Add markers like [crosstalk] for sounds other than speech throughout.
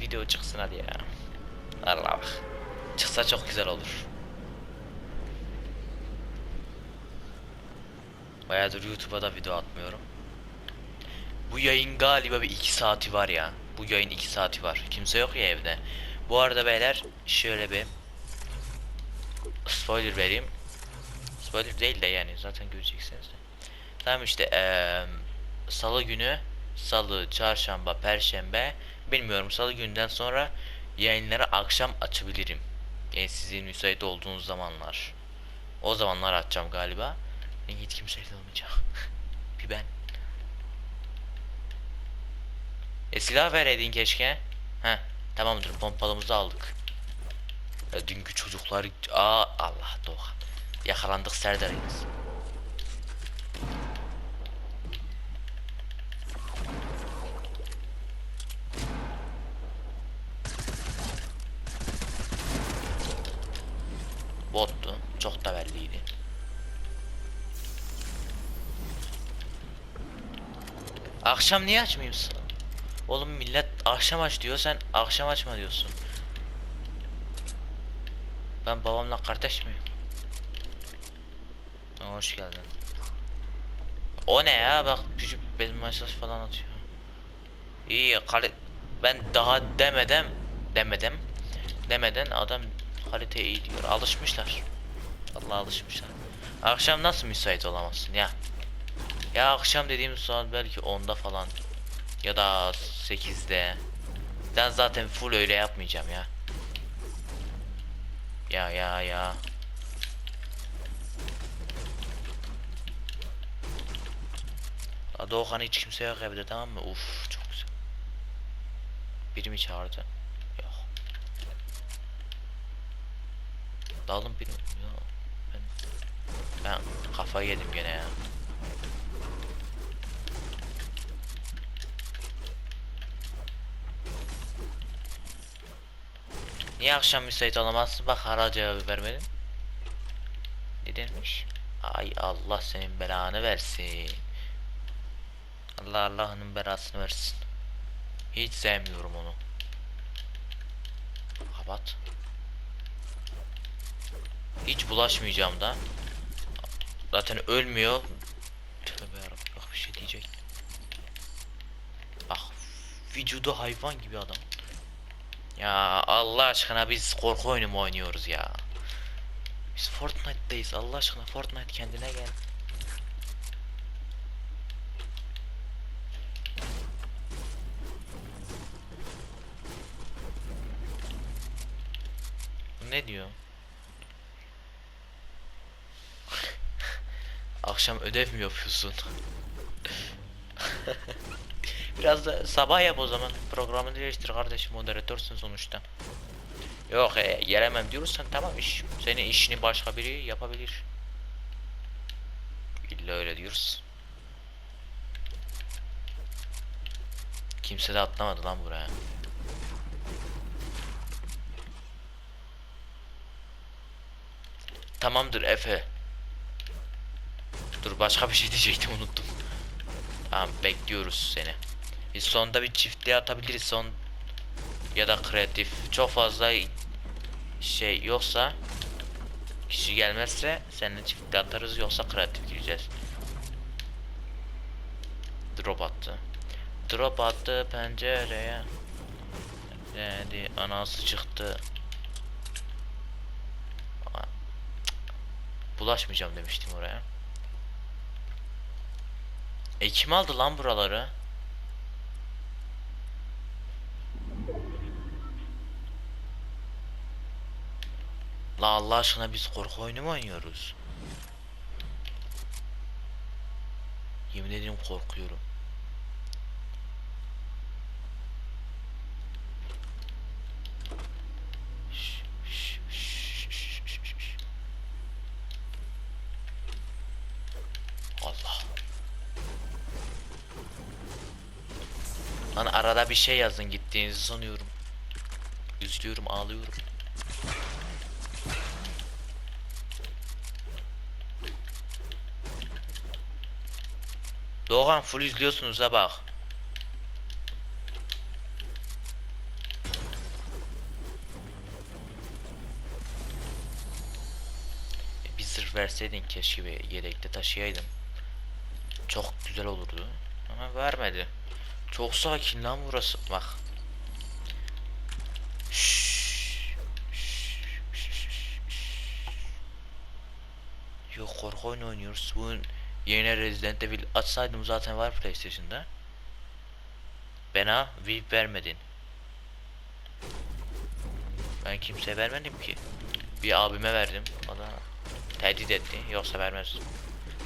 bir video çıksın hadi ya. Allah bak. Çıksa çok güzel olur. Bayağıdır YouTube'a da video atmıyorum. Bu yayın galiba bir iki saati var ya. Bu yayın iki saati var. Kimse yok ya evde. Bu arada beyler şöyle bir spoiler vereyim. Spoiler değil de yani zaten göreceksiniz de. Tamam işte eee salı günü salı, çarşamba, perşembe bilmiyorum salı günden sonra yayınları akşam açabilirim. Yani sizin müsait olduğunuz zamanlar. O zamanlar açacağım galiba. Yani hiç kimseyle olmayacak. [laughs] bir ben. E silah vereydin keşke. Heh tamamdır pompalımızı aldık. Ya dünkü çocuklar aa Allah Doğan. Yakalandık Serdar'ıyız. Bottu. Çok da belliydi. Akşam niye açmıyorsun? Oğlum millet akşam aç diyor sen akşam açma diyorsun. Ben babamla kardeş miyim? Hoş geldin. O ne ya bak küçük benim mesaj falan atıyor. İyi kali ben daha demeden demeden demeden adam kalite iyi diyor. Alışmışlar. Allah alışmışlar. Akşam nasıl müsait olamazsın ya? Ya akşam dediğim saat belki 10'da falan ya da 8'de. Ben zaten full öyle yapmayacağım ya. Ya ya ya. Doğukan hiç kimse yok evde tamam mı? Uf çok güzel. Biri mi çağırdı? Yok. Dalın? Yok. Ben, ben kafayı yedim gene ya. Niye akşam müsait olamazsın? Bak hala cevabı vermedin. Nedenmiş? Ay Allah senin belanı versin. Allah Allah'ın belasını versin. Hiç sevmiyorum onu. Kapat. Hiç bulaşmayacağım da. Zaten ölmüyor. Tövbe yarabbim bak bir şey diyecek. Bak vücudu hayvan gibi adam. Ya Allah aşkına biz korku oyunu mu oynuyoruz ya? Biz Fortnite'dayız Allah aşkına Fortnite kendine gel. Bu ne diyor? Akşam ödev mi yapıyorsun? [laughs] Biraz da sabah yap o zaman. Programı değiştir kardeşim moderatörsün sonuçta. Yok e, gelemem diyorsan tamam iş. Senin işini başka biri yapabilir. İlla öyle diyoruz. Kimse de atlamadı lan buraya. Tamamdır Efe. Dur başka bir şey [laughs] diyecektim unuttum. Tamam bekliyoruz seni. Biz sonda bir çiftliğe atabiliriz son ya da kreatif. Çok fazla şey yoksa kişi gelmezse seninle çiftliğe atarız yoksa kreatif gireceğiz. Drop attı. Drop attı pencereye. Dedi anası çıktı. Bulaşmayacağım demiştim oraya. E kim aldı lan buraları? La Allah aşkına biz korku oyunu mu oynuyoruz? Yemin ederim korkuyorum. şey yazın gittiğinizi sanıyorum. Üzülüyorum, ağlıyorum. Doğan full izliyorsunuz ha bak. E, bir zırh verseydin keşke bir yelekte taşıyaydın. Çok güzel olurdu. Ama vermedi. Çok sakin lan burası. Bak. Şşş, şşş, şşş, şşş. Yok korku oyunu oynuyoruz. Bu yeni Resident Evil açsaydım zaten var PlayStation'da. Bana VIP vermedin. Ben kimseye vermedim ki. Bir abime verdim. Da tehdit etti. Yoksa vermez.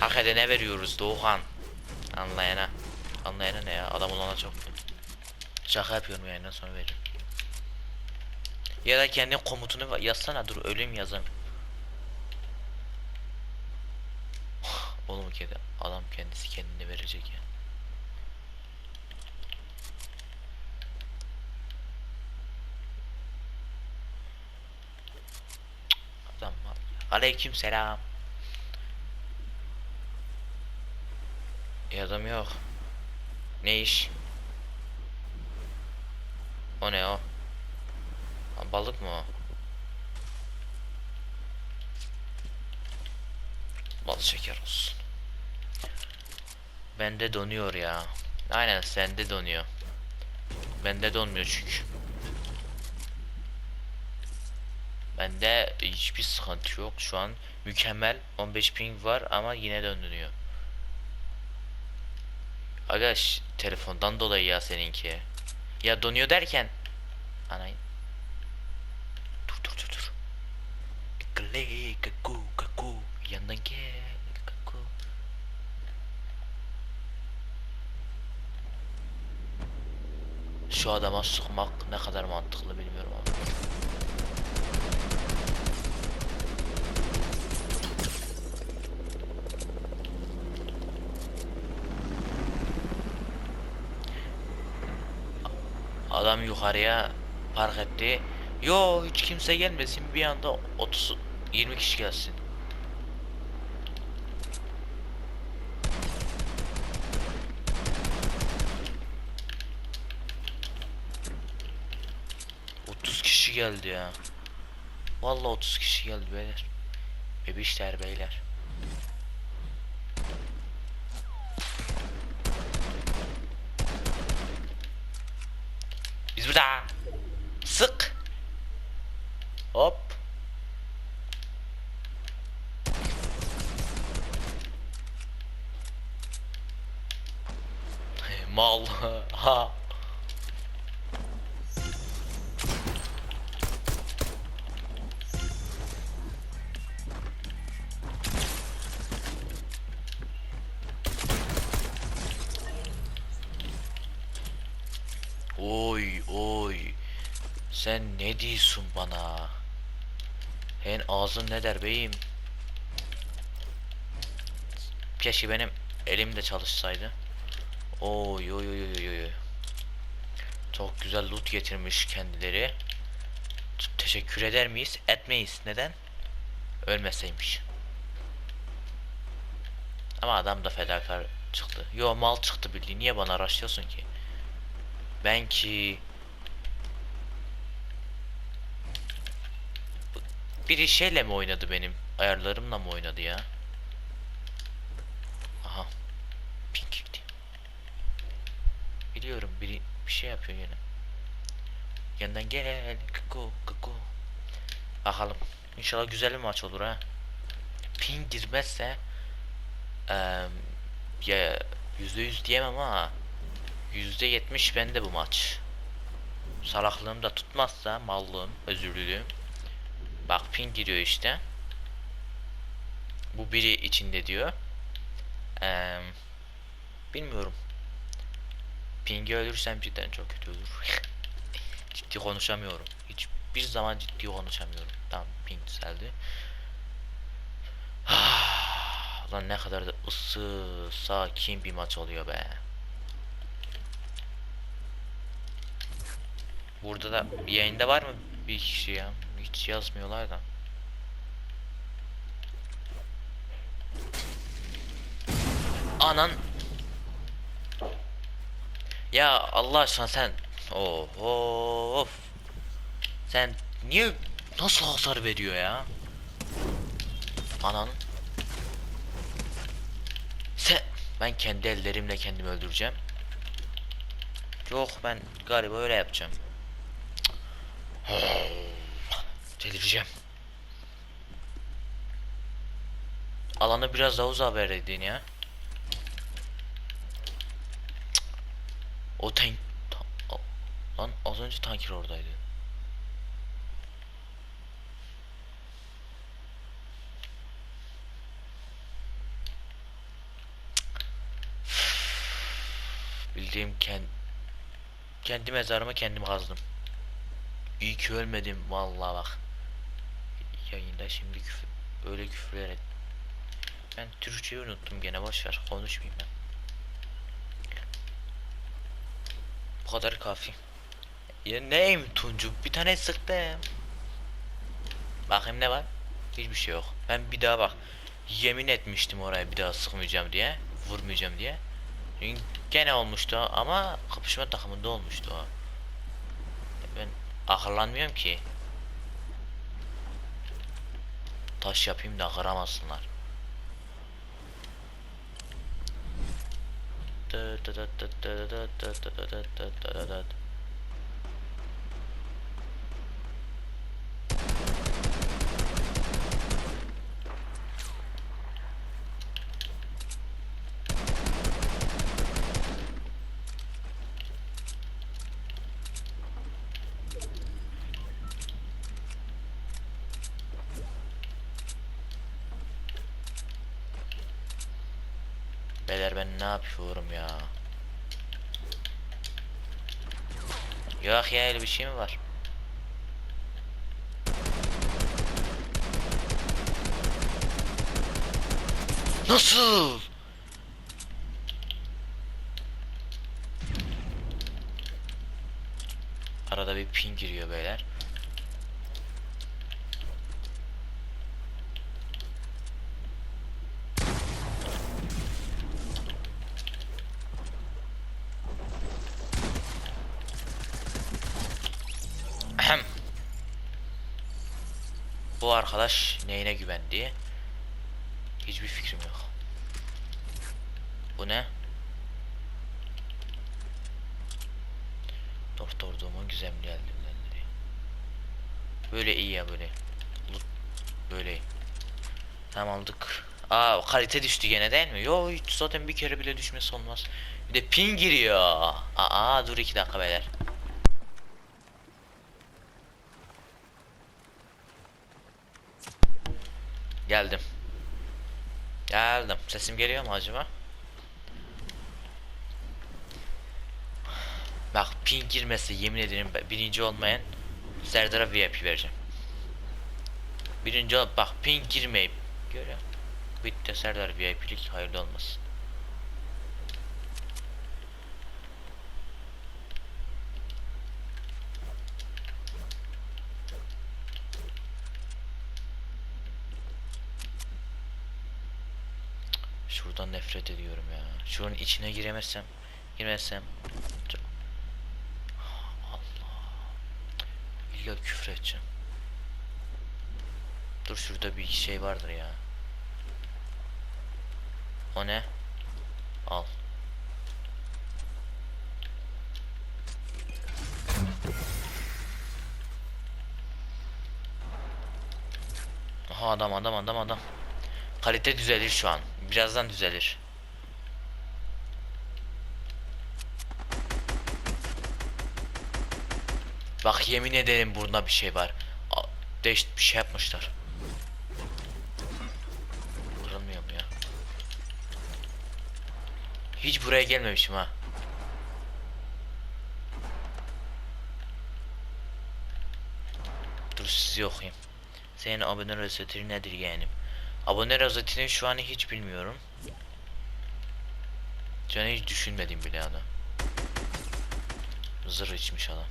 Hak edene veriyoruz Doğukan. Anlayana. Anlayana ne ya? Adam olana çok. Şaka yapıyorum yayından sonra veririm. Ya da kendi komutunu yazsana dur ölüm yazayım. [laughs] Oğlum kedi adam kendisi kendine verecek ya. Adam var. Aleyküm selam. E adam yok. Ne iş? O ne o? Ha, balık mı o? Bal şeker olsun. Bende donuyor ya. Aynen sende donuyor. Bende donmuyor çünkü. Bende hiçbir sıkıntı yok. Şu an mükemmel 15 ping var ama yine döndürüyor. Agaş telefondan dolayı ya seninki. Ya donuyor derken anayın. Dur dur dur dur. Kale kaku kaku yandan gel kaku. Şu adama sıkmak ne kadar mantıklı bilmiyorum ama. Adam yukarıya park etti. Yo hiç kimse gelmesin bir anda 30 20 kişi gelsin. Kişi geldi ya. Vallahi 30 kişi geldi beyler. Bebişler beyler. Burada. Sık. Hop. Mal. [laughs] Ha. Oy. Sen ne diyorsun bana? Hen ağzın ne der beyim? Keşke benim elim de çalışsaydı. Oy oy oy oy oy. Çok güzel loot getirmiş kendileri. Teşekkür eder miyiz? Etmeyiz. Neden? Ölmeseymiş. Ama adam da fedakar çıktı. Yo mal çıktı bildiğin. Niye bana araştırıyorsun ki? Ben ki biri şeyle mi oynadı benim ayarlarımla mı oynadı ya? Aha. Pink. Biliyorum biri bir şey yapıyor yine. Yandan gel kuku kuku. Bakalım. İnşallah güzel bir maç olur ha. Ping girmezse ya %100 diyemem ama %70 bende bu maç. Salaklığım da tutmazsa mallığım, özürlülüğüm. Bak ping giriyor işte. Bu biri içinde diyor. Eee bilmiyorum. Ping'i ölürsem cidden çok kötü olur. [laughs] ciddi konuşamıyorum. Hiçbir zaman ciddi konuşamıyorum. Tamam ping düzeldi. [sighs] Lan ne kadar da ısı, sakin bir maç oluyor be. Burada da yayında var mı bir kişi ya? Hiç yazmıyorlar da. Anan. Ya Allah aşkına sen. Oh, of. Sen niye nasıl hasar veriyor ya? Anan. Ben kendi ellerimle kendimi öldüreceğim. Yok ben galiba öyle yapacağım. Delireceğim. Alanı biraz daha uzağa verdin ya. O tank... ta- Lan az önce tanker oradaydı. Bildiğim kend... Kendi mezarımı kendim kazdım. İyi ki ölmedim vallahi bak. Yayında şimdi küfür, öyle küfürler et. Ben Türkçeyi unuttum gene boş ver konuşmayayım ben. Bu kadar kafi. Ya neyim Tuncu? Bir tane sıktım. Bakayım ne var? Hiçbir şey yok. Ben bir daha bak. Yemin etmiştim oraya bir daha sıkmayacağım diye. Vurmayacağım diye. Gene olmuştu ama kapışma takımında olmuştu o. Ben akıllanmıyorum ki. Taş yapayım da kıramasınlar. Dı dı dı dı dı dı dı dı dı Beyler ben ne yapıyorum ya? Yok ya öyle bir şey mi var? Nasıl? Arada bir ping giriyor beyler. Bu arkadaş neyine güvendi? Hiçbir fikrim yok. Bu ne? Doktor Doom'un gizemli eldivenleri. Böyle iyi ya böyle. Böyle. Tamam aldık. Aa kalite düştü gene değil mi? Yo zaten bir kere bile düşmesi olmaz. Bir de ping giriyor. Aa dur iki dakika beyler. Sesim geliyor mu acaba? Bak ping girmesi yemin ederim birinci olmayan Serdar'a VIP vereceğim. Birinci ol bak ping girmeyip görüyor. Bitti Serdar VIP'lik hayırlı olmasın. Nefret ediyorum ya. Şunun içine giremezsem, girmezsem. Allah. İlla küfür edeceğim. Dur şurada bir şey vardır ya. O ne? Al. Aha adam adam adam adam. Kalite düzelir şu an. Birazdan düzelir. Bak yemin ederim burada bir şey var. A- Değiş bir şey yapmışlar. Kırılmıyor mu ya? Hiç buraya gelmemişim ha. Dur sizi okuyayım. Senin abone rozetleri nedir yeğenim? Abone rozetini şu an hiç bilmiyorum. An hiç düşünmedim bile adam. Zırh içmiş adam.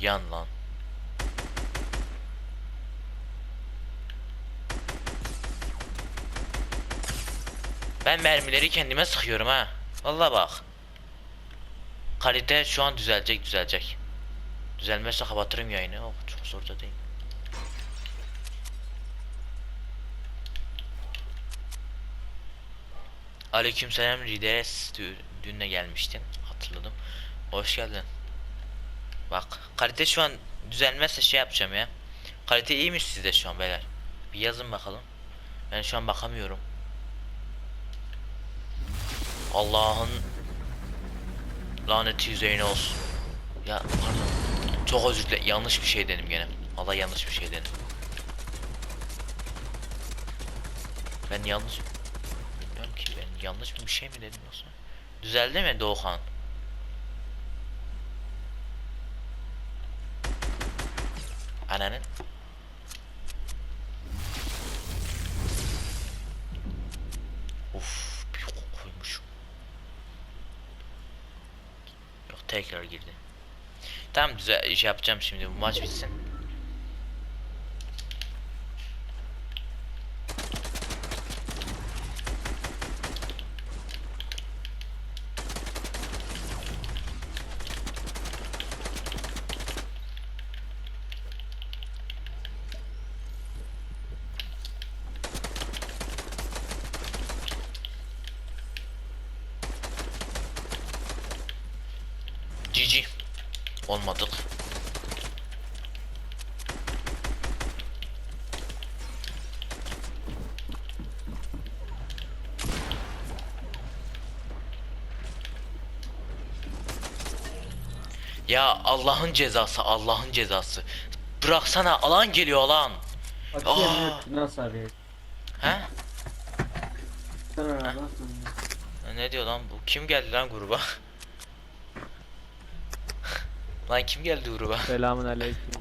Yan lan. Ben mermileri kendime sıkıyorum ha. Valla bak. Kalite şu an düzelecek düzelecek. Düzelmezse kapatırım yayını. Oh, çok zor da değil. Aleykümselam Rides diyor dü- dünle gelmiştin. Hatırladım. Hoş geldin. Bak kalite şu an düzelmezse şey yapacağım ya. Kalite iyiymiş sizde şu an beyler. Bir yazın bakalım. Ben şu an bakamıyorum. Allah'ın laneti yüzeyine olsun. Ya pardon. Çok özür dilerim. Yanlış bir şey dedim gene. Valla yanlış bir şey dedim. Ben yanlış bilmiyorum ki ben yanlış bir şey mi dedim yoksa? Düzeldi mi Doğukan? Ananın. Uf, bir koymuşum. Yok tekrar girdi. Tamam güzel iş yapacağım şimdi bu maç bitsin. Ya Allah'ın cezası, Allah'ın cezası. Bıraksana alan geliyor alan. Aa. Nasıl arıyor? He? Nasıl? Ne diyor lan bu? Kim geldi lan gruba? [laughs] lan kim geldi gruba? Selamun aleyküm.